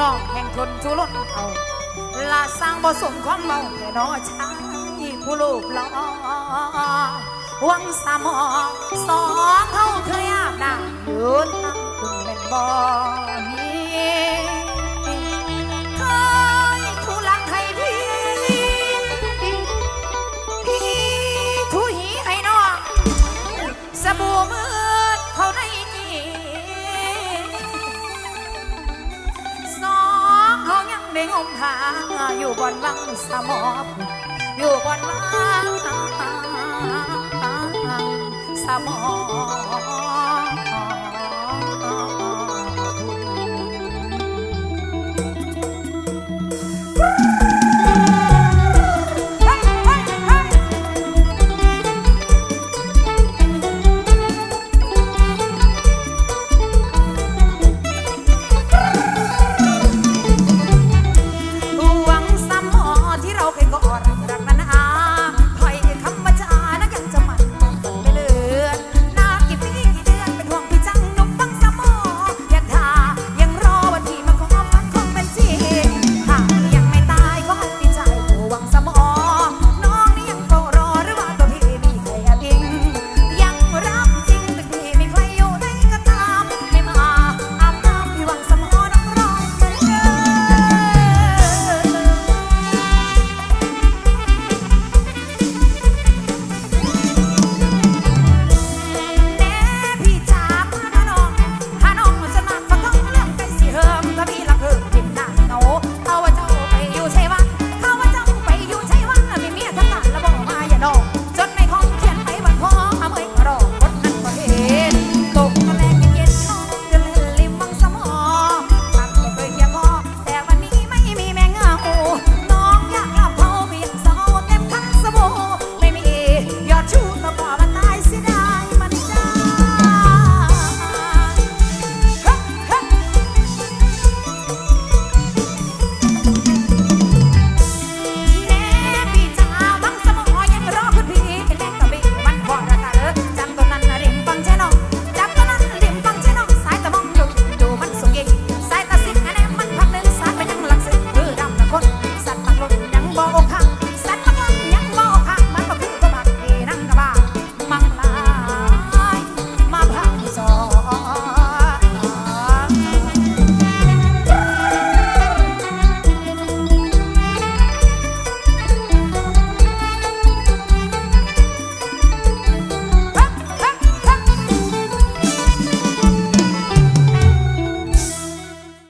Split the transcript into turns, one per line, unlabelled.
น้องแห่งทนทุรนเขาลาสร้างบ่สมความเมาแต่น้อชายผู้ลูกหล่อวังสามอสองเขาเคยอาบน้ำอยู่ทางคุณเป็นบอน งได้งมหาอยู่บนวังสมอบอยู่บนวังสมอบ